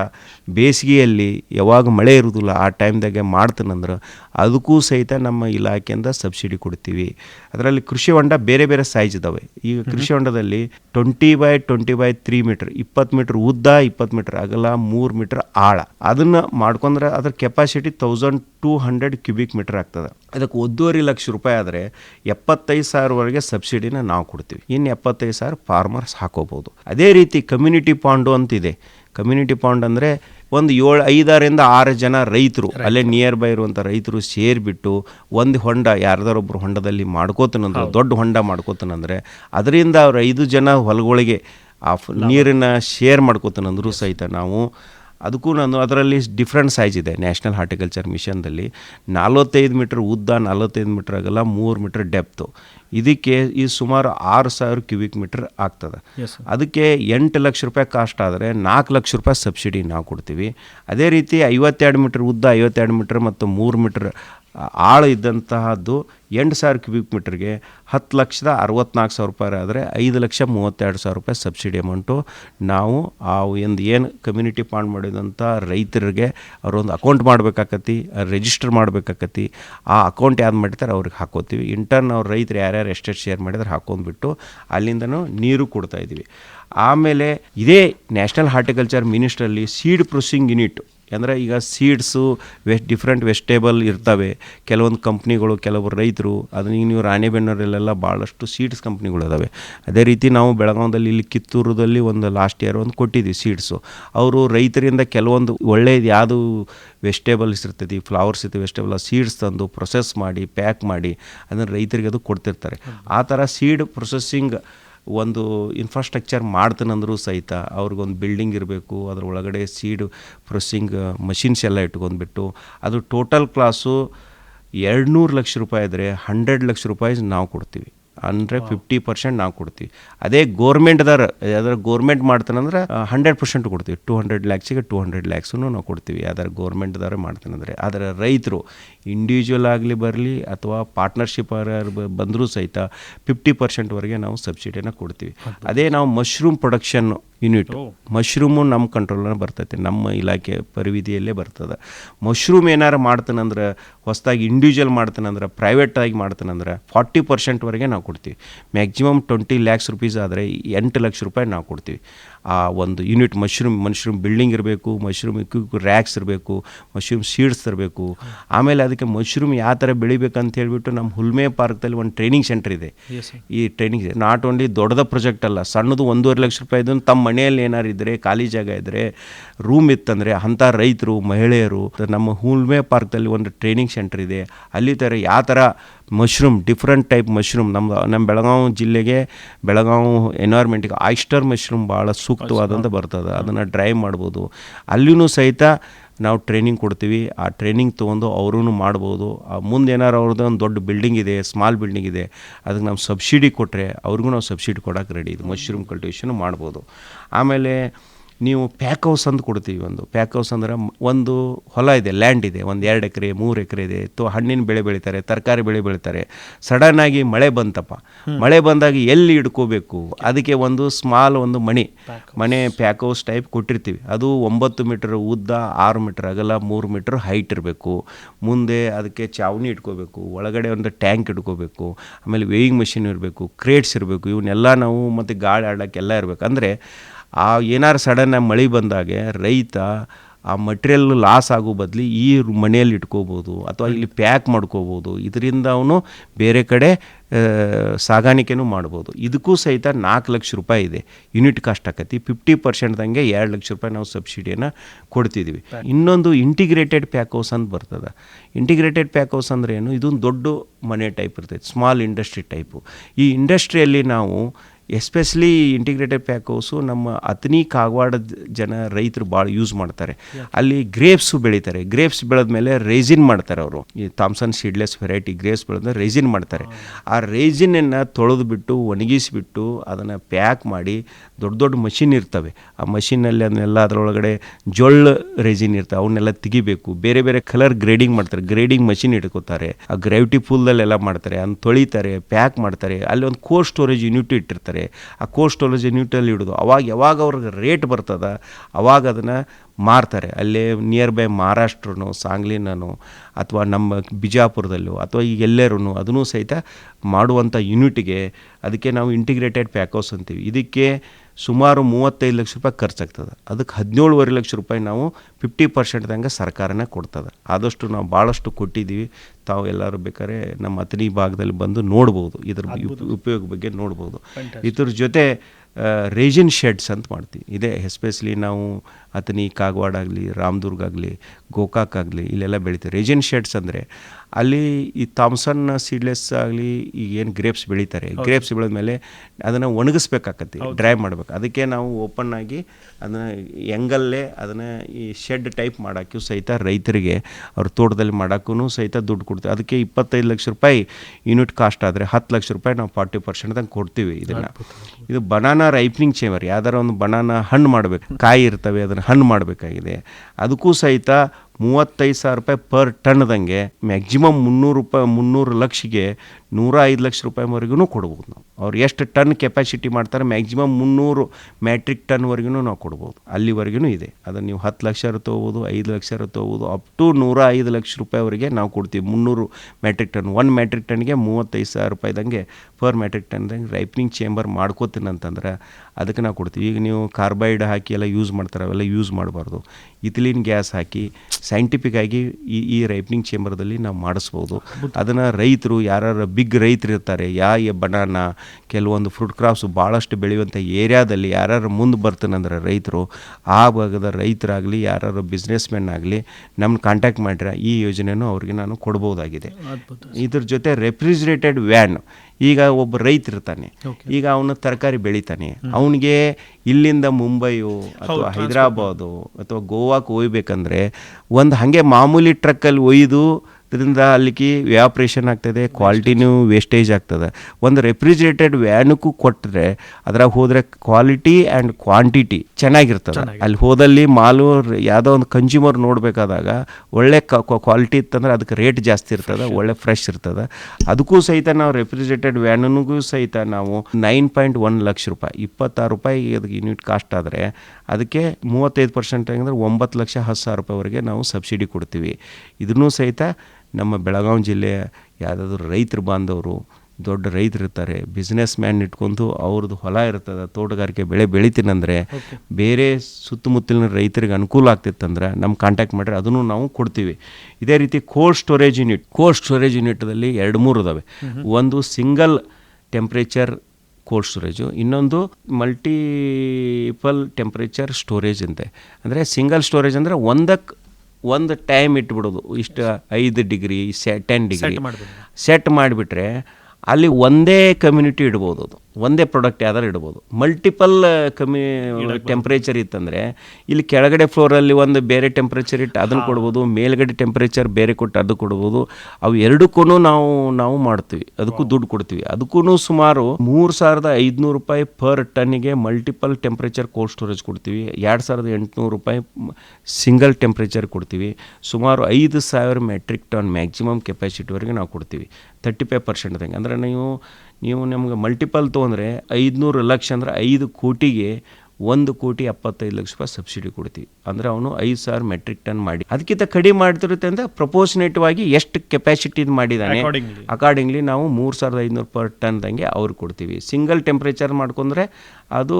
ಬೇಸಿಗೆಯಲ್ಲಿ ಯಾವಾಗ ಮಳೆ ಇರೋದಿಲ್ಲ ಆ ಟೈಮ್ದಾಗೆ ಮಾಡ್ತಾನಂದ್ರೆ ಅದಕ್ಕೂ ಸಹಿತ ನಮ್ಮ ಇಲಾಖೆಯಿಂದ ಸಬ್ಸಿಡಿ ಕೊಡ್ತೀವಿ. ಅದರಲ್ಲಿ ಕೃಷಿ ಹೊಂಡ ಬೇರೆ ಬೇರೆ ಸೈಜ್ ಇದ್ದಾವೆ ಈಗ ಕೃಷಿ ಹೊಂಡದಲ್ಲಿ twenty by twenty by three metre ಇಪ್ಪತ್ತು ಮೀಟ್ರ್ ಉದ್ದ ಇಪ್ಪತ್ತು ಮೀಟ್ರ್ ಅಗಲ ಮೂರು ಮೀಟ್ರ್ ಆಳ. ಅದನ್ನು ಮಾಡ್ಕೊಂಡ್ರೆ ಅದ್ರ capacity thousand two hundred cubic metre ಆಗ್ತದೆ. ಅದಕ್ಕೆ ಒಂದೂವರೆ ಲಕ್ಷ ರೂಪಾಯಿ ಆದರೆ ಎಪ್ಪತ್ತೈದು ಸಾವಿರವರೆಗೆ ಸಬ್ಸಿಡಿನ ನಾವು ಕೊಡ್ತೀವಿ. ಇನ್ನು ಎಪ್ಪತ್ತೈದು ಸಾವಿರ ಫಾರ್ಮರ್ಸ್ ಹಾಕೋಬೋದು. ಅದೇ ರೀತಿ ಕಮ್ಯುನಿಟಿ ಪಾಂಡು ಅಂತಿದೆ. ಕಮ್ಯುನಿಟಿ ಪಾಂಡ್ ಅಂದರೆ ಒಂದು ಏಳು ಐದರಿಂದ ಆರು ಜನ ರೈತರು ಅಲ್ಲೇ ನಿಯರ್ ಬೈ ಇರುವಂಥ ರೈತರು ಸೇರಿಬಿಟ್ಟು ಒಂದು ಹೊಂಡ ಯಾರ್ದಾರೊಬ್ರು ಹೊಂಡದಲ್ಲಿ ಮಾಡ್ಕೋತಾನಂದ್ರೆ ದೊಡ್ಡ ಹೊಂಡ ಮಾಡ್ಕೋತಾನಂದರೆ ಅದರಿಂದ ಅವ್ರು ಐದು ಜನ ಹೊಲಗಳಿಗೆ ಆ ನೀರನ್ನ ಶೇರ್ ಮಾಡ್ಕೋತಾನಂದ್ರೂ ಸಹಿತ ನಾವು ಅದಕ್ಕೂ ನಾನು ಅದರಲ್ಲಿ ಡಿಫ್ರೆಂಟ್ ಸೈಜ್ ಇದೆ. ನ್ಯಾಷನಲ್ ಹಾರ್ಟಿಕಲ್ಚರ್ ಮಿಷನ್ದಲ್ಲಿ ನಲ್ವತ್ತೈದು ಮೀಟ್ರ್ ಉದ್ದ ನಲ್ವತ್ತೈದು ಮೀಟ್ರ್ ಆಗಲ್ಲ ಮೂರು ಮೀಟ್ರ್ ಡೆಪ್ತು ಇದಕ್ಕೆ ಈ ಸುಮಾರು ಆರು ಸಾವಿರ ಕ್ಯೂಬಿಕ್ ಮೀಟ್ರ್ ಆಗ್ತದೆ. ಅದಕ್ಕೆ ಎಂಟು ಲಕ್ಷ ರೂಪಾಯಿ ಕಾಸ್ಟ್ ಆದರೆ ನಾಲ್ಕು ಲಕ್ಷ ರೂಪಾಯಿ ಸಬ್ಸಿಡಿ ನಾವು ಕೊಡ್ತೀವಿ. ಅದೇ ರೀತಿ ಐವತ್ತೆರಡು ಮೀಟ್ರ್ ಉದ್ದ ಐವತ್ತೆರಡು ಮೀಟ್ರ್ ಮತ್ತು ಮೂರು ಮೀಟ್ರ್ ಆಳ ಇದ್ದಂತಹದ್ದು ಎಂಟು ಸಾವಿರ ಕ್ಯೂಬಿಕ್ ಮೀಟ್ರಿಗೆ ಹತ್ತು ಲಕ್ಷದ ಅರವತ್ತ್ನಾಲ್ಕು ಸಾವಿರ ರೂಪಾಯಿ ಆದರೆ ಐದು ಲಕ್ಷ ಮೂವತ್ತೆರಡು ಸಾವಿರ ರೂಪಾಯಿ ಸಬ್ಸಿಡಿ ಅಮೌಂಟು. ನಾವು ಆ ಒಂದು ಏನು ಕಮ್ಯುನಿಟಿ ಪಾಂಡ್ ಮಾಡಿದಂಥ ರೈತರಿಗೆ ಅವರೊಂದು ಅಕೌಂಟ್ ಮಾಡಬೇಕಾಕತಿ ರಿಜಿಸ್ಟರ್ ಮಾಡಬೇಕಾಕತಿ ಆ ಅಕೌಂಟ್ ಯಾವ್ದು ಮಾಡಿರ್ತಾರೆ ಅವ್ರಿಗೆ ಹಾಕೋತೀವಿ. ಇಂಟರ್ನ್ ಅವ್ರು ರೈತರು ಯಾರ್ಯಾರು ಎಷ್ಟೆಷ್ಟು ಶೇರ್ ಮಾಡಿದ್ರೆ ಹಾಕೊಂಡ್ಬಿಟ್ಟು ಅಲ್ಲಿಂದನೂ ನೀರು ಕೊಡ್ತಾ ಇದ್ದೀವಿ ಆಮೇಲೆ ಇದೇ ನ್ಯಾಷನಲ್ ಹಾರ್ಟಿಕಲ್ಚರ್ ಮಿನಿಸ್ಟ್ರಲ್ಲಿ ಸೀಡ್ ಪ್ರೊಸಿಂಗ್ ಯೂನಿಟ್ ಅಂದರೆ ಈಗ ಸೀಡ್ಸು ವೆಸ್ಟ್ ಡಿಫ್ರೆಂಟ್ ವೆಜಿಟೇಬಲ್ ಇರ್ತವೆ. ಕೆಲವೊಂದು ಕಂಪ್ನಿಗಳು ಕೆಲವರು ರೈತರು, ಅದನ್ನ ನೀವು ರಾಣೆಬೆನ್ನೂರಲ್ಲೆಲ್ಲ ಭಾಳಷ್ಟು ಸೀಡ್ಸ್ ಕಂಪ್ನಿಗಳು ಇದಾವೆ. ಅದೇ ರೀತಿ ನಾವು ಬೆಳಗಾವದಲ್ಲಿ ಇಲ್ಲಿ ಕಿತ್ತೂರದಲ್ಲಿ ಒಂದು ಲಾಸ್ಟ್ ಇಯರ್ ಒಂದು ಕೊಟ್ಟಿದ್ವಿ ಸೀಡ್ಸು ಅವರು ರೈತರಿಂದ ಕೆಲವೊಂದು ಒಳ್ಳೆಯದು ಯಾವುದು ವೆಜಿಟೇಬಲ್ಸ್ ಇರ್ತೈತಿ ಫ್ಲವರ್ಸ್ ಇರ್ತದೆ ವೆಜಿಟೇಬಲ್ ಸೀಡ್ಸ್ ತಂದು ಪ್ರೊಸೆಸ್ ಮಾಡಿ ಪ್ಯಾಕ್ ಮಾಡಿ, ಅದನ್ನು ರೈತರಿಗೆ ಅದು ಕೊಡ್ತಿರ್ತಾರೆ. ಆ ಥರ ಸೀಡ್ ಪ್ರೊಸೆಸ್ಸಿಂಗ್ ಒಂದು ಇನ್ಫ್ರಾಸ್ಟ್ರಕ್ಚರ್ ಮಾಡ್ತಾನಂದ್ರೂ ಸಹಿತ ಅವ್ರಿಗೊಂದು ಬಿಲ್ಡಿಂಗ್ ಇರಬೇಕು ಅದ್ರ ಒಳಗಡೆ ಸೀಡ್ ಪ್ರೊಸೆಸಿಂಗ್ ಮಷಿನ್ಸ್ ಎಲ್ಲ ಇಟ್ಕೊಂಡ್ಬಿಟ್ಟು ಅದು ಟೋಟಲ್ ಕ್ಲಾಸು ಎರಡು ನೂರು ಲಕ್ಷ ರೂಪಾಯಿ ಇದ್ದರೆ ಹಂಡ್ರೆಡ್ ಲಕ್ಷ ರೂಪಾಯಿ ನಾವು ಕೊಡ್ತೀವಿ. ಅಂದರೆ ಫಿಫ್ಟಿ ಪರ್ಸೆಂಟ್ ನಾವು ಕೊಡ್ತೀವಿ. ಅದೇ ಗೋರ್ಮೆಂಟ್ದಾರ ಯಾವ್ದಾರು ಗೋರ್ಮೆಂಟ್ ಮಾಡ್ತಾನಂದ್ರೆ ಹಂಡ್ರೆಡ್ ಪರ್ಸೆಂಟ್ ಕೊಡ್ತೀವಿ. ಟೂ ಹಂಡ್ರೆಡ್ ಲ್ಯಾಕ್ಸಿಗೆ ಟೂ ಹಂಡ್ರೆಡ್ ಲ್ಯಾಕ್ಸೂ ನಾವು ಕೊಡ್ತೀವಿ. ಯಾವ್ದಾರು ಗೋರ್ಮೆಂಟ್ದವ್ರೆ ಮಾಡ್ತಾನಂದರೆ ಆದರೆ ರೈತರು ಇಂಡಿವಿಜುವಲ್ ಆಗಲಿ ಬರಲಿ ಅಥವಾ ಪಾರ್ಟ್ನರ್ಶಿಪ್ ಬಂದರೂ ಸಹಿತ ಫಿಫ್ಟಿ ಪರ್ಸೆಂಟ್ವರೆಗೆ ನಾವು ಸಬ್ಸಿಡಿಯನ್ನು ಕೊಡ್ತೀವಿ. ಅದೇ ನಾವು ಮಶ್ರೂಮ್ ಪ್ರೊಡಕ್ಷನ್ ಯೂನಿಟ್ ಮಶ್ರೂಮು ನಮ್ಮ ಕಂಟ್ರೋಲ್ನ ಬರ್ತೈತೆ ನಮ್ಮ ಇಲಾಖೆ ಪರಿವಿಧಿಯಲ್ಲೇ ಬರ್ತದೆ. ಮಶ್ರೂಮ್ ಏನಾರು ಮಾಡ್ತಾನಂದ್ರೆ ಹೊಸದಾಗಿ ಇಂಡಿವಿಜುವಲ್ ಮಾಡ್ತಾನಂದ್ರೆ ಪ್ರೈವೇಟಾಗಿ ಮಾಡ್ತಾನಂದ್ರೆ ಫಾರ್ಟಿ ಪರ್ಸೆಂಟ್ವರೆಗೆ ನಾವು ಕೊಡ್ತೀವಿ. ಮ್ಯಾಕ್ಸಿಮಮ್ ಟ್ವೆಂಟಿ ಲ್ಯಾಕ್ಸ್ ರುಪೀಸ್ ಆದರೆ ಎಂಟು ಲಕ್ಷ ರೂಪಾಯಿ ನಾವು ಕೊಡ್ತೀವಿ. ಆ ಒಂದು ಯೂನಿಟ್ ಮಶ್ರೂಮ್ ಮಶ್ರೂಮ್ ಬಿಲ್ಡಿಂಗ್ ಇರಬೇಕು ಮಶ್ರೂಮ್ ರ್ಯಾಕ್ಸ್ ಇರಬೇಕು ಮಶ್ರೂಮ್ ಸೀಡ್ಸ್ ಇರಬೇಕು ಆಮೇಲೆ ಅದಕ್ಕೆ ಮಶ್ರೂಮ್ ಯಾವ ಥರ ಬೆಳಿಬೇಕಂತ ಹೇಳಿಬಿಟ್ಟು ನಮ್ಮ ಹುಲ್ಮೆ ಪಾರ್ಕ್ದಲ್ಲಿ ಒಂದು ಟ್ರೈನಿಂಗ್ ಸೆಂಟರ್ ಇದೆ. ಈ ಟ್ರೈನಿಂಗ್ ನಾಟ್ ಓನ್ಲಿ ದೊಡ್ಡದ ಪ್ರೊಜೆಕ್ಟ್ ಅಲ್ಲ ಸಣ್ಣದು ಒಂದೂವರೆ ಲಕ್ಷ ರೂಪಾಯಿ ಇದ್ದು ತಮ್ಮ ಮನೆಯಲ್ಲಿ ಏನಾರು ಇದ್ದರೆ ಖಾಲಿ ಜಾಗ ಇದ್ದರೆ ರೂಮ್ ಇತ್ತಂದರೆ ಅಂಥ ರೈತರು ಮಹಿಳೆಯರು ನಮ್ಮ ಹುಲ್ಮೆ ಪಾರ್ಕ್ದಲ್ಲಿ ಒಂದು ಟ್ರೈನಿಂಗ್ ಸೆಂಟರ್ ಇದೆ. ಅಲ್ಲಿ ಥರ ಯಾವ ಥರ ಮಶ್ರೂಮ್ ಡಿಫ್ರೆಂಟ್ ಟೈಪ್ ಮಶ್ರೂಮ್ ನಮ್ಮ ನಮ್ಮ ಬೆಳಗಾವಿ ಜಿಲ್ಲೆಗೆ ಬೆಳಗಾವಿ ಎನ್ವೈರ್ಮೆಂಟಿಗೆ ಆಯಿಸ್ಟರ್ ಮಶ್ರೂಮ್ ಭಾಳ ಸೂಕ್ತವಾದಂಥ ಬರ್ತದೆ. ಅದನ್ನು ಡ್ರೈ ಮಾಡ್ಬೋದು. ಅಲ್ಲಿಯೂ ಸಹಿತ ನಾವು ಟ್ರೈನಿಂಗ್ ಕೊಡ್ತೀವಿ. ಆ ಟ್ರೈನಿಂಗ್ ತೊಗೊಂಡು ಅವರೂ ಮಾಡ್ಬೋದು. ಮುಂದೆ ಏನಾರು ಅವ್ರದ್ದು ಒಂದು ದೊಡ್ಡ ಬಿಲ್ಡಿಂಗ್ ಇದೆ ಸ್ಮಾಲ್ ಬಿಲ್ಡಿಂಗ್ ಇದೆ, ಅದಕ್ಕೆ ನಾವು ಸಬ್ಸಿಡಿ ಕೊಟ್ಟರೆ ಅವ್ರಿಗೂ ನಾವು ಸಬ್ಸಿಡಿ ಕೊಡೋಕೆ ರೆಡಿ ಇದೆ ಮಶ್ರೂಮ್ ಕಲ್ಟಿವೇಷನ್ ಮಾಡ್ಬೋದು. ಆಮೇಲೆ ನೀವು ಪ್ಯಾಕ್ ಹೌಸ್ ಅಂತ ಕೊಡ್ತೀವಿ ಒಂದು. ಪ್ಯಾಕ್ ಹೌಸ್ ಅಂದ್ರೆ ಒಂದು ಹೊಲ ಇದೆ ಲ್ಯಾಂಡ್ ಇದೆ. ಒಂದು ಎರಡು ಎಕರೆ ಮೂರು ಎಕರೆ ಇದೆ. ತೋ ಹಣ್ಣಿನ ಬೆಳೆ ಬೆಳೀತಾರೆ ತರಕಾರಿ ಬೆಳೆ ಬೆಳೀತಾರೆ. ಸಡನ್ ಆಗಿ ಮಳೆ ಬಂತಪ್ಪ. ಮಳೆ ಬಂದಾಗ ಎಲ್ಲಿ ಇಡ್ಕೋಬೇಕು ಅದಕ್ಕೆ ಒಂದು ಸ್ಮಾಲ್ ಒಂದು ಮಣಿ. ಮನೆ ಪ್ಯಾಕ್ ಹೌಸ್ ಟೈಪ್ ಕೊಟ್ಟಿರ್ತೀವಿ. ಅದು ಒಂಬತ್ತು ಮೀಟರ್ ಉದ್ದ ಆರು ಮೀಟರ್ ಅಗಲ ಮೂರು ಮೀಟರ್ ಹೈಟ್ ಇರಬೇಕು. ಮುಂದೆ ಅದಕ್ಕೆ ಚಾವಣಿ ಇಟ್ಕೋಬೇಕು. ಒಳಗಡೆ ಒಂದು ಟ್ಯಾಂಕ್ ಇಟ್ಕೋಬೇಕು. ಆಮೇಲೆ ವೇಯಿಂಗ್ ಮೆಷಿನ್ ಇರಬೇಕು. ಕ್ರೇಟ್ಸ್ ಇರಬೇಕು. ಇವನ್ನೆಲ್ಲ ನಾವು ಮತ್ತು ಗಾಳಿ ಆಡೋಕ್ಕೆಲ್ಲ ಇರಬೇಕು. ಅಂದರೆ ಆ ಏನಾರು ಸಡನ್ನಾಗಿ ಮಳೆ ಬಂದಾಗೆ ರೈತ ಆ ಮಟೀರಿಯಲ್ ಲಾಸ್ ಆಗೋ ಬದಲಿ ಈ ಮನೆಯಲ್ಲಿ ಇಟ್ಕೋಬೋದು ಅಥವಾ ಇಲ್ಲಿ ಪ್ಯಾಕ್ ಮಾಡ್ಕೋಬೋದು. ಇದರಿಂದ ಅವನು ಬೇರೆ ಕಡೆ ಸಾಗಾಣಿಕೆನೂ ಮಾಡ್ಬೋದು. ಇದಕ್ಕೂ ಸಹಿತ ನಾಲ್ಕು ಲಕ್ಷ ರೂಪಾಯಿ ಇದೆ. ಯೂನಿಟ್ ಕಾಸ್ಟ್ ಆಕತಿ. ಫಿಫ್ಟಿ ಪರ್ಸೆಂಟ್ದಂಗೆ ಎರಡು ಲಕ್ಷ ರೂಪಾಯಿ ನಾವು ಸಬ್ಸಿಡಿಯನ್ನು ಕೊಡ್ತಿದ್ವಿ. ಇನ್ನೊಂದು ಇಂಟಿಗ್ರೇಟೆಡ್ ಪ್ಯಾಕ್ ಹೌಸ್ ಅಂತ ಬರ್ತದೆ. ಇಂಟಿಗ್ರೇಟೆಡ್ ಪ್ಯಾಕ್ ಹೌಸ್ ಅಂದ್ರೆ ಏನು? ಇದೊಂದು ದೊಡ್ಡ ಮನೆ ಟೈಪ್ ಇರ್ತೈತೆ. ಸ್ಮಾಲ್ ಇಂಡಸ್ಟ್ರಿ ಟೈಪು ಈ ಇಂಡಸ್ಟ್ರಿಯಲ್ಲಿ ನಾವು ಎಸ್ಪೆಷಲಿ ಇಂಟಿಗ್ರೇಟೆಡ್ ಪ್ಯಾಕ್ ಹೌಸು ನಮ್ಮ ಅತನಿ ಕಾಗವಾಡದ ಜನ ರೈತರು ಭಾಳ ಯೂಸ್ ಮಾಡ್ತಾರೆ. ಅಲ್ಲಿ ಗ್ರೇಪ್ಸು ಬೆಳೀತಾರೆ. ಗ್ರೇಪ್ಸ್ ಬೆಳೆದ್ಮೇಲೆ ರೇಜಿನ್ ಮಾಡ್ತಾರೆ ಅವರು. ಈ ಥಾಮ್ಸನ್ ಸೀಡ್ಲೆಸ್ ವೆರೈಟಿ ಗ್ರೇಪ್ಸ್ ಬೆಳೆದ ರೇಜಿನ್ ಮಾಡ್ತಾರೆ. ಆ ರೇಜಿನನ್ನು ತೊಳೆದುಬಿಟ್ಟು ಒಣಗಿಸಿಬಿಟ್ಟು ಅದನ್ನು ಪ್ಯಾಕ್ ಮಾಡಿ ದೊಡ್ಡ ದೊಡ್ಡ ಮಷಿನ್ ಇರ್ತವೆ. ಆ ಮಷಿನಲ್ಲಿ ಅದನ್ನೆಲ್ಲ ಅದರೊಳಗಡೆ ಜೊಳ್ಳು ರೇಜಿನ್ ಇರ್ತವೆ. ಅವನ್ನೆಲ್ಲ ತೆಗಿಬೇಕು. ಬೇರೆ ಬೇರೆ ಕಲರ್ ಗ್ರೇಡಿಂಗ್ ಮಾಡ್ತಾರೆ. ಗ್ರೇಡಿಂಗ್ ಮಷಿನ್ ಇಟ್ಕೋತಾರೆ. ಆ ಗ್ರಾವಿಟಿ ಫುಲ್ದಲ್ಲೆಲ್ಲ ಮಾಡ್ತಾರೆ. ಅದನ್ನ ತೊಳಿತಾರೆ ಪ್ಯಾಕ್ ಮಾಡ್ತಾರೆ. ಅಲ್ಲಿ ಒಂದು ಕೋರ್ ಸ್ಟೋರೇಜ್ ಯೂನಿಟ್ ಇಟ್ಟಿರ್ತಾರೆ. ಆ ಕೋಸ್ಟೋಲಜಿ ನ್ಯೂಟ್ರಲ್ ಹಿಡಿದು ಇಡೋದು ಅವಾಗ ಯಾವಾಗ ಅವ್ರಿಗೆ ರೇಟ್ ಬರ್ತದ ಅವಾಗ ಅದನ್ನು ಮಾರ್ತಾರೆ. ಅಲ್ಲೇ ನಿಯರ್ ಬೈ ಮಹಾರಾಷ್ಟ್ರನೋ ಸಾಂಗ್ಲಿನೋ ಅಥವಾ ನಮ್ಮ ಬಿಜಾಪುರದಲ್ಲೋ ಅಥವಾ ಈಗ ಎಲ್ಲರೂ ಅದನ್ನು ಸಹಿತ ಮಾಡುವಂಥ ಯೂನಿಟ್ಗೆ ಅದಕ್ಕೆ ನಾವು ಇಂಟಿಗ್ರೇಟೆಡ್ ಪ್ಯಾಕ್ ಹೌಸ್ ಅಂತೀವಿ. ಇದಕ್ಕೆ ಸುಮಾರು ಮೂವತ್ತೈದು ಲಕ್ಷ ರೂಪಾಯಿ ಖರ್ಚಾಗ್ತದೆ. ಅದಕ್ಕೆ ಹದಿನೇಳುವರೆ ಲಕ್ಷ ರೂಪಾಯಿ ನಾವು ಫಿಫ್ಟಿ ಪರ್ಸೆಂಟ್ದಂಗೆ ಸರ್ಕಾರನೇ ಕೊಡ್ತದೆ. ಆದಷ್ಟು ನಾವು ಭಾಳಷ್ಟು ಕೊಟ್ಟಿದ್ದೀವಿ. ತಾವು ಎಲ್ಲರೂ ಬೇಕಾದ್ರೆ ನಮ್ಮ ಅತನಿ ಭಾಗದಲ್ಲಿ ಬಂದು ನೋಡ್ಬೋದು. ಇದ್ರ ಉಪ- ಉಪಯೋಗ ಬಗ್ಗೆ ನೋಡ್ಬೋದು. ಇದ್ರ ಜೊತೆ ರೇಜಿನ್ ಶೆಡ್ಸ್ ಅಂತ ಮಾಡ್ತೀವಿ. ಇದೇ ಎಸ್ಪೆಷಲಿ ನಾವು ಅತನಿ ಕಾಗವಾಡ ಆಗಲಿ ರಾಮದುರ್ಗ ಆಗಲಿ ಗೋಕಾಕ್ ಆಗಲಿ ಇಲ್ಲೆಲ್ಲ ಬೆಳಿತೀವಿ. ರೇಜಿನ್ ಶೆಡ್ಸ್ ಅಂದರೆ ಅಲ್ಲಿ ಈ ಥಾಮ್ಸನ್ ಸೀಡ್ಲೆಸ್ ಆಗಲಿ ಈಗ ಏನು ಗ್ರೇಪ್ಸ್ ಬೆಳೀತಾರೆ. ಗ್ರೇಪ್ಸ್ ಬೆಳೆದ್ಮೇಲೆ ಅದನ್ನು ಒಣಗಿಸ್ಬೇಕಾಕತಿ ಡ್ರೈ ಮಾಡ್ಬೇಕು. ಅದಕ್ಕೆ ನಾವು ಓಪನ್ ಆಗಿ ಅದನ್ನು ಎಂಗಲ್ಲೇ ಅದನ್ನು ಈ ಶೆಡ್ ಟೈಪ್ ಮಾಡೋಕ್ಕೂ ಸಹಿತ ರೈತರಿಗೆ ಅವ್ರ ತೋಟದಲ್ಲಿ ಮಾಡೋಕ್ಕೂ ಸಹಿತ ದುಡ್ಡು ಕೊಡ್ತೀವಿ ಅದಕ್ಕೆ ಇಪ್ಪತ್ತೈದು ಲಕ್ಷ ರೂಪಾಯಿ ಯೂನಿಟ್ ಕಾಸ್ಟ್ ಆದರೆ ಹತ್ತು ಲಕ್ಷ ರೂಪಾಯಿ ನಾವು ಫಾರ್ಟಿ ಪರ್ಸೆಂಟ್ದಂಗೆ ಕೊಡ್ತೀವಿ ಇದನ್ನು. ಇದು ಬನಾನಾ ರೈಪ್ನಿಂಗ್ ಚೇಂಬರ್ ಯಾವ್ದಾರ ಒಂದು ಬನಾನಾ ಹಣ್ಣು ಮಾಡಬೇಕು ಕಾಯಿ ಇರ್ತವೆ ಅದನ್ನು ಹಣ್ಣು ಮಾಡಬೇಕಾಗಿದೆ. ಅದಕ್ಕೂ ಸಹಿತ ಮೂವತ್ತೈದು ಸಾವಿರ ರೂಪಾಯಿ ಪರ್ ಟನ್ದಂಗೆ ಮ್ಯಾಕ್ಸಿಮಮ್ ಮುನ್ನೂರು ರೂಪಾಯಿ, ಮುನ್ನೂರು ಲಕ್ಷಗೆ ನೂರ ಐದು ಲಕ್ಷ ರೂಪಾಯಿವರೆಗೂ ಕೊಡ್ಬೋದು ನಾವು. ಅವ್ರು ಎಷ್ಟು ಟನ್ ಕೆಪಾಸಿಟಿ ಮಾಡ್ತಾರೆ ಮ್ಯಾಕ್ಸಿಮಮ್ ಮುನ್ನೂರು ಮ್ಯಾಟ್ರಿಕ್ ಟನ್ವರೆಗೂ ನಾವು ಕೊಡ್ಬೋದು. ಅಲ್ಲಿವರೆಗೂ ಇದೆ. ಅದನ್ನು ನೀವು ಹತ್ತು ಲಕ್ಷ ತೊಗೋಬೋದು, ಐದು ಲಕ್ಷ ತೊಗೋಬೋದು ಅಪ್ ಟು ನೂರ ಐದು ಲಕ್ಷ ರೂಪಾಯಿವರೆಗೆ ನಾವು ಕೊಡ್ತೀವಿ. ಮುನ್ನೂರು ಮ್ಯಾಟ್ರಿಕ್ ಟನ್ ಒನ್ ಮ್ಯಾಟ್ರಿಕ್ ಟನ್ಗೆ ಮೂವತ್ತೈದು ಸಾವಿರ ರೂಪಾಯಿದಂಗೆ ಪರ್ ಮ್ಯಾಟ್ರಿಕ್ ಟನ್ದಂಗೆ ರೈಪ್ನಿಂಗ್ ಚೇಂಬರ್ ಮಾಡ್ಕೋತೀನಿ ಅಂತಂದ್ರೆ ಅದಕ್ಕೆ ನಾವು ಕೊಡ್ತೀವಿ. ಈಗ ನೀವು ಕಾರ್ಬೈಡ್ ಹಾಕಿ ಎಲ್ಲ ಯೂಸ್ ಮಾಡ್ತಾರೆ ಅವೆಲ್ಲ ಯೂಸ್ ಮಾಡಬಾರ್ದು. ಇಥಿಲಿನ್ ಗ್ಯಾಸ್ ಹಾಕಿ ಸೈಂಟಿಫಿಕ್ ಆಗಿ ಈ ಈ ರೈಪ್ನಿಂಗ್ ಚೇಂಬರ್ದಲ್ಲಿ ನಾವು ಮಾಡಿಸ್ಬೋದು. ಅದನ್ನು ರೈತರು ಯಾರು ಬಿಗ್ ರೈತರು ಇರ್ತಾರೆ ಯಾ ಬನಾನ ಕೆಲವೊಂದು ಫ್ರೂಟ್ ಕ್ರಾಪ್ಸ್ ಭಾಳಷ್ಟು ಬೆಳೆಯುವಂಥ ಏರಿಯಾದಲ್ಲಿ ಯಾರು ಮುಂದೆ ಬರ್ತಾನಂದ್ರೆ ರೈತರು ಆ ಭಾಗದ ರೈತರಾಗಲಿ ಯಾರು ಬಿಸ್ನೆಸ್ ಮೆನ್ ಆಗಲಿ ನಮ್ಮನ್ನ ಕಾಂಟ್ಯಾಕ್ಟ್ ಮಾಡಿರ ಈ ಯೋಜನೆಯೂ ಅವ್ರಿಗೆ ನಾನು ಕೊಡ್ಬೋದಾಗಿದೆ. ಇದ್ರ ಜೊತೆ ರೆಫ್ರಿಜಿರೇಟೆಡ್ ವ್ಯಾನ್ ಈಗ ಒಬ್ಬ ರೈತ ಇರ್ತಾನೆ ಈಗ ಅವನು ತರಕಾರಿ ಬೆಳಿತಾನೆ. ಅವನಿಗೆ ಇಲ್ಲಿಂದ ಮುಂಬೈಯು ಅಥವಾ ಹೈದರಾಬಾದು ಅಥವಾ ಗೋವಾಕ್ಕೆ ಒಯ್ಬೇಕಂದ್ರೆ ಒಂದು ಹಾಗೆ ಮಾಮೂಲಿ ಟ್ರಕ್ಕಲ್ಲಿ ಒಯ್ದು ಇದರಿಂದ ಅಲ್ಲಿಗೆ ವ್ಯಾಪ್ರೇಷನ್ ಆಗ್ತದೆ ಕ್ವಾಲಿಟಿನೂ ವೇಸ್ಟೇಜ್ ಆಗ್ತದೆ. ಒಂದು ರೆಫ್ರಿಜರೇಟೆಡ್ ವ್ಯಾನಕ್ಕೂ ಕೊಟ್ಟರೆ ಅದ್ರಾಗ ಹೋದರೆ ಕ್ವಾಲಿಟಿ ಆ್ಯಂಡ್ ಕ್ವಾಂಟಿಟಿ ಚೆನ್ನಾಗಿರ್ತದೆ. ಅಲ್ಲಿ ಹೋದಲ್ಲಿ ಮಾಲು ಯಾವುದೋ ಒಂದು ಕನ್ಸ್ಯೂಮರ್ ನೋಡಬೇಕಾದಾಗ ಒಳ್ಳೆ ಕ್ವಾಲಿಟಿ ಇತ್ತಂದ್ರೆ ಅದಕ್ಕೆ ರೇಟ್ ಜಾಸ್ತಿ ಇರ್ತದೆ ಒಳ್ಳೆ ಫ್ರೆಶ್ ಇರ್ತದೆ. ಅದಕ್ಕೂ ಸಹಿತ ನಾವು ರೆಫ್ರಿಜರೇಟೆಡ್ ವ್ಯಾನಿಗೂ ಸಹಿತ ನಾವು ನೈನ್ ಪಾಯಿಂಟ್ ಒನ್ ಲಕ್ಷ ರೂಪಾಯಿ ಇಪ್ಪತ್ತಾರು ರೂಪಾಯಿ ಅದಕ್ಕೆ ಯೂನಿಟ್ ಕಾಸ್ಟ್ ಆದರೆ ಅದಕ್ಕೆ ಮೂವತ್ತೈದು ಪರ್ಸೆಂಟ್ ಅಂದರೆ ಒಂಬತ್ತು ಲಕ್ಷ ಹತ್ತು ಸಾವಿರ ರೂಪಾಯಿವರೆಗೆ ನಾವು ಸಬ್ಸಿಡಿ ಕೊಡ್ತೀವಿ. ಇದನ್ನೂ ಸಹಿತ ನಮ್ಮ ಬೆಳಗಾವಿ ಜಿಲ್ಲೆಯ ಯಾವುದಾದ್ರೂ ರೈತರು ಬಾಂಧವರು ದೊಡ್ಡ ರೈತರು ಇರ್ತಾರೆ ಬಿಸ್ನೆಸ್ ಮ್ಯಾನ್ ಇಟ್ಕೊಂಡು ಅವ್ರದ್ದು ಹೊಲ ಇರ್ತದೆ ತೋಟಗಾರಿಕೆ ಬೆಳೆ ಬೆಳಿತೀನಂದರೆ ಬೇರೆ ಸುತ್ತಮುತ್ತಲಿನ ರೈತರಿಗೆ ಅನುಕೂಲ ಆಗ್ತಿತ್ತಂದ್ರೆ ನಮ್ಮ ಕಾಂಟ್ಯಾಕ್ಟ್ ಮಾಡಿದ್ರೆ ಅದನ್ನು ನಾವು ಕೊಡ್ತೀವಿ. ಇದೇ ರೀತಿ cold storage unit cold storage ಯೂನಿಟ್ದಲ್ಲಿ ಎರಡು ಮೂರು ಇದಾವೆ. ಒಂದು ಸಿಂಗಲ್ ಟೆಂಪ್ರೇಚರ್ ಕೋಲ್ಡ್ ಸ್ಟೋರೇಜು ಇನ್ನೊಂದು ಮಲ್ಟಿಪಲ್ ಟೆಂಪ್ರೇಚರ್ ಸ್ಟೋರೇಜ್ ಅಂತೆ. ಅಂದರೆ ಸಿಂಗಲ್ ಸ್ಟೋರೇಜ್ ಅಂದರೆ ಒಂದಕ್ಕೆ ಒಂದು ಟೈಮ್ ಇಟ್ಬಿಡೋದು. ಇಷ್ಟು ಐದು ಡಿಗ್ರಿ ಸೆ ಟೆನ್ ಡಿಗ್ರಿ. ಸೆಟ್ ಮಾಡಿಬಿಟ್ರೆ ಅಲ್ಲಿ ಒಂದೇ ಕಮ್ಯುನಿಟಿ ಇಡ್ಬೋದು ಅದು. ಒಂದೇ ಪ್ರಾಡಕ್ಟ್ ಯಾವ್ದಾರು ಇಡ್ಬೋದು. ಮಲ್ಟಿಪಲ್ ಕಮ್ಮಿ ಟೆಂಪ್ರೇಚರ್ ಇತ್ತಂದರೆ ಇಲ್ಲಿ ಕೆಳಗಡೆ ಫ್ಲೋರಲ್ಲಿ ಒಂದು ಬೇರೆ ಟೆಂಪ್ರೇಚರ್ ಇಟ್ಟು ಅದನ್ನು ಕೊಡ್ಬೋದು ಮೇಲ್ಗಡೆ ಟೆಂಪ್ರೇಚರ್ ಬೇರೆ ಕೊಟ್ಟು ಅದು ಕೊಡ್ಬೋದು. ಅವು ಎರಡಕ್ಕೂ ನಾವು ನಾವು ಮಾಡ್ತೀವಿ. ಅದಕ್ಕೂ ದುಡ್ಡು ಕೊಡ್ತೀವಿ. ಅದಕ್ಕೂ ಸುಮಾರು ಮೂರು ಸಾವಿರದ ಐದುನೂರು ರೂಪಾಯಿ ಪರ್ ಟನ್ನಿಗೆ ಮಲ್ಟಿಪಲ್ ಟೆಂಪ್ರೇಚರ್ ಕೋಲ್ಡ್ ಸ್ಟೋರೇಜ್ ಕೊಡ್ತೀವಿ. ಎರಡು ಸಾವಿರದ ಎಂಟುನೂರು ರೂಪಾಯಿ ಸಿಂಗಲ್ ಟೆಂಪ್ರೇಚರ್ ಕೊಡ್ತೀವಿ. ಸುಮಾರು ಐದು ಸಾವಿರ ಮೆಟ್ರಿಕ್ ಟನ್ ಮ್ಯಾಕ್ಸಿಮಮ್ ಕೆಪಾಸಿಟಿವರೆಗೆ ನಾವು ಕೊಡ್ತೀವಿ. ತರ್ಟಿ ಫೈವ್ ಪರ್ಸೆಂಟ್ದಂಗೆ ಅಂದರೆ ನೀವು ನೀವು ನಮ್ಗೆ ಮಲ್ಟಿಪಲ್ ತೊಗೊಂಡ್ರೆ ಐದುನೂರು ಲಕ್ಷ ಅಂದರೆ ಐದು ಕೋಟಿಗೆ ಒಂದು ಕೋಟಿ ಎಪ್ಪತ್ತೈದು ಲಕ್ಷ ರೂಪಾಯಿ ಸಬ್ಸಿಡಿ ಕೊಡ್ತೀವಿ. ಅಂದರೆ ಅವನು ಐದು ಸಾವಿರ ಮೆಟ್ರಿಕ್ ಟನ್ ಮಾಡಿ. ಅದಕ್ಕಿಂತ ಕಡಿಮೆ ಮಾಡ್ತಿರುತ್ತೆ ಅಂದರೆ ಪ್ರಪೋರ್ಷನೇಟ್ವಾಗಿ ಎಷ್ಟು ಕೆಪಾಸಿಟಿ ಮಾಡಿದ್ದಾನೆ. ಅಕಾರ್ಡಿಂಗ್ಲಿ ನಾವು ಮೂರು ಸಾವಿರದ ಐದುನೂರು ಪರ್ ಟನ್ದಂಗೆ ಅವ್ರಿಗೆ ಕೊಡ್ತೀವಿ. ಸಿಂಗಲ್ ಟೆಂಪ್ರೇಚರ್ ಮಾಡ್ಕೊಂಡ್ರೆ ಅದು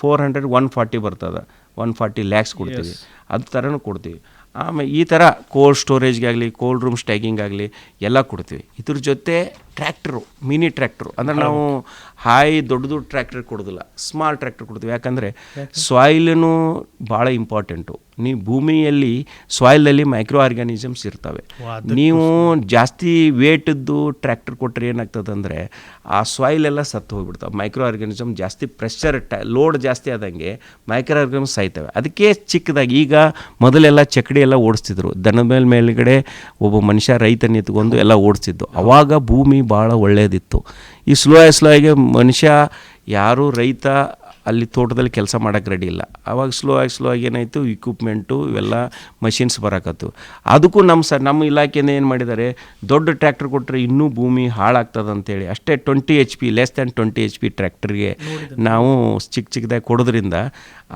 ಫೋರ್ ಹಂಡ್ರೆಡ್ ಒನ್ ಫಾರ್ಟಿ ಬರ್ತದೆ. ಒನ್ ಫಾರ್ಟಿ ಲ್ಯಾಕ್ಸ್ ಕೊಡ್ತೀವಿ. ಅದು ಥರನೂ ಕೊಡ್ತೀವಿ. ಆಮೇಲೆ ಈ ಥರ ಕೋಲ್ಡ್ ಸ್ಟೋರೇಜ್ಗೆ ಆಗಲಿ ಕೋಲ್ಡ್ ರೂಮ್ ಸ್ಟ್ಯಾಗಿಂಗ್ ಆಗಲಿ ಎಲ್ಲ ಕೊಡ್ತೀವಿ. ಇದ್ರ ಜೊತೆ ಟ್ರ್ಯಾಕ್ಟ್ರು ಮಿನಿ ಟ್ರ್ಯಾಕ್ಟ್ರು. ಅಂದರೆ ನಾವು ಹಾಯ್ ದೊಡ್ಡ ದೊಡ್ಡ ಟ್ರ್ಯಾಕ್ಟರ್ ಕೊಡೋದಿಲ್ಲ ಸ್ಮಾಲ್ ಟ್ರ್ಯಾಕ್ಟರ್ ಕೊಡ್ತೀವಿ ಯಾಕಂದರೆ ಸಾಯಿಲೂ ಭಾಳ ಇಂಪಾರ್ಟೆಂಟು ನೀವು ಭೂಮಿಯಲ್ಲಿ ಸಾಯಿಲಲ್ಲಿ ಮೈಕ್ರೋ ಆರ್ಗ್ಯಾನಿಸಮ್ಸ್ ಇರ್ತವೆ ನೀವು ಜಾಸ್ತಿ ವೇಟದ್ದು ಟ್ರ್ಯಾಕ್ಟರ್ ಕೊಟ್ಟರೆ ಏನಾಗ್ತದೆ ಅಂದರೆ ಆ ಸಾಯಿಲ್ ಎಲ್ಲ ಸತ್ತು ಹೋಗ್ಬಿಡ್ತಾವೆ. ಮೈಕ್ರೋ ಆರ್ಗ್ಯಾನಿಸಮ್ ಜಾಸ್ತಿ ಪ್ರೆಷರ್ ಟ ಲೋಡ್ ಜಾಸ್ತಿ ಆದಂಗೆ ಮೈಕ್ರೋ ಆರ್ಗ್ಯಾನಿಸಮ್ ಸಾಯ್ತವೆ. ಅದಕ್ಕೆ ಚಿಕ್ಕದಾಗಿ ಈಗ ಮೊದಲೆಲ್ಲ ಚಕಡಿ ಎಲ್ಲ ಓಡಿಸ್ತಿದ್ರು. ದನದ ಮೇಲೆ ಮೇಲ್ಗಡೆ ಒಬ್ಬ ಮನುಷ್ಯ ರೈತ ನಿಂತ್ಕೊಂಡು ಎಲ್ಲ ಓಡಿಸ್ತಿದ್ದು. ಅವಾಗ ಭೂಮಿ ಭಾಳ ಒಳ್ಳೆಯದಿತ್ತು ಈ ಸ್ಲೋ ಸ್ಲೋ ಆಗಿ ಮನುಷ್ಯ ಯಾರು ರೈತ ಅಲ್ಲಿ ತೋಟದಲ್ಲಿ ಕೆಲಸ ಮಾಡೋಕ್ಕೆ ರೆಡಿ ಇಲ್ಲ. ಆವಾಗ ಸ್ಲೋ ಆಗಿ ಸ್ಲೋ ಆಗಿ ಏನಾಯಿತು? ಇಕ್ವಿಪ್ಮೆಂಟು ಇವೆಲ್ಲ ಮಷಿನ್ಸ್ ಬರಕತ್ತು. ಅದಕ್ಕೂ ನಮ್ಮ ಸ ನಮ್ಮ ಇಲಾಖೆಯಿಂದ ಏನು ಮಾಡಿದ್ದಾರೆ? ದೊಡ್ಡ ಟ್ರ್ಯಾಕ್ಟರ್ ಕೊಟ್ಟರೆ ಇನ್ನೂ ಭೂಮಿ ಹಾಳಾಗ್ತದೆ ಅಂತೇಳಿ. ಅಷ್ಟೇ twenty H P less than twenty H P ಟ್ರ್ಯಾಕ್ಟರ್ಗೆ ನಾವು ಚಿಕ್ಕ ಚಿಕ್ಕದಾಗಿ ಕೊಡೋದ್ರಿಂದ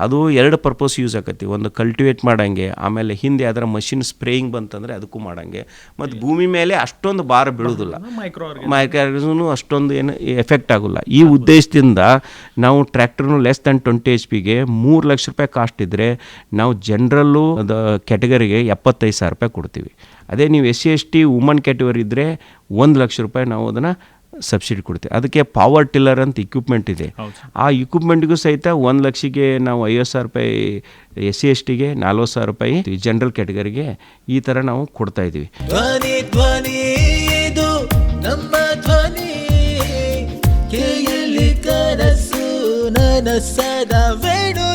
ಅದು ಎರಡು ಪರ್ಪಸ್ ಯೂಸ್ ಆಕತಿ ಒಂದು ಕಲ್ಟಿವೇಟ್ ಮಾಡಂಗೆ ಆಮೇಲೆ ಹಿಂದೆ ಅದರ ಮಷಿನ್ ಸ್ಪ್ರೇಯಿಂಗ್ ಬಂತಂದರೆ ಅದಕ್ಕೂ ಮಾಡಂಗೆ. ಮತ್ತು ಭೂಮಿ ಮೇಲೆ ಅಷ್ಟೊಂದು ಭಾರ ಬೀಳೋದಿಲ್ಲ. ಮೈಕ್ರೋ ಮೈಕ್ರೋ ಅಷ್ಟೊಂದು ಏನು ಎಫೆಕ್ಟ್ ಆಗೋಲ್ಲ. ಈ ಉದ್ದೇಶದಿಂದ ನಾವು ಟ್ರ್ಯಾಕ್ಟರ್ನು ಲೆಸ್ ದ್ಯಾನ್ ಟ್ವೆಂಟಿ ಎಚ್ ಪಿಗೆ ಮೂರು ಲಕ್ಷ ರೂಪಾಯಿ ಕಾಸ್ಟ್ ಇದ್ದರೆ ನಾವು ಜನರಲ್ಲು ಅದು ಕ್ಯಾಟಗರಿಗೆ ಎಪ್ಪತ್ತೈದು ಸಾವಿರ ರೂಪಾಯಿ ಕೊಡ್ತೀವಿ. ಅದೇ ನೀವು S C S T woman category ಇದ್ದರೆ ಒಂದು ಲಕ್ಷ ರೂಪಾಯಿ ನಾವು ಅದನ್ನು ಸಬ್ಸಿಡಿ ಕೊಡ್ತೀವಿ. ಅದಕ್ಕೆ ಪವರ್ ಟಿಲ್ಲರ್ ಅಂತ ಇಕ್ವಿಪ್ಮೆಂಟ್ ಇದೆ. ಆ ಇಕ್ವಿಪ್ಮೆಂಟ್ಗೂ ಸಹಿತ ಒಂದು ಲಕ್ಷಕ್ಕೆ ನಾವು ಐವತ್ತು ಸಾವಿರ ರೂಪಾಯಿ ಎಸ್ ಸಿ ಎಸ್ ಟಿಗೆ ನಲ್ವತ್ತು ಸಾವಿರ ರೂಪಾಯಿ ಜನರಲ್ ಕ್ಯಾಟಗರಿಗೆ ಈ ಥರ ನಾವು ಕೊಡ್ತಾ ಇದ್ದೀವಿ. என சதா வேணும்